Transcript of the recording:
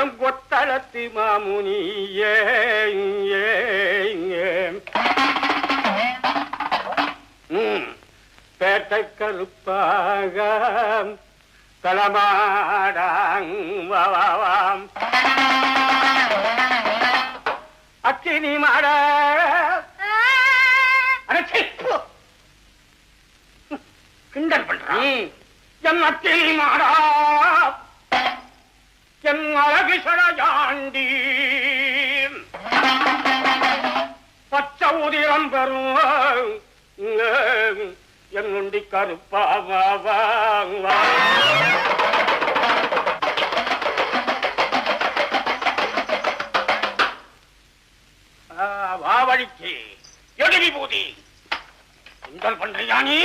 M கொத்தளத்தி மாமுனியே பேட்டை கருப்பாக தலமாடாம் அச்சினி மாட. கிண்டல் பண்றான் என் அச்சினி மாடா. என் அழகு பச்சை உதிரம் பெறும் என் உண்டி கருப்பா வா வா வா ஆ, பண்றியா நீ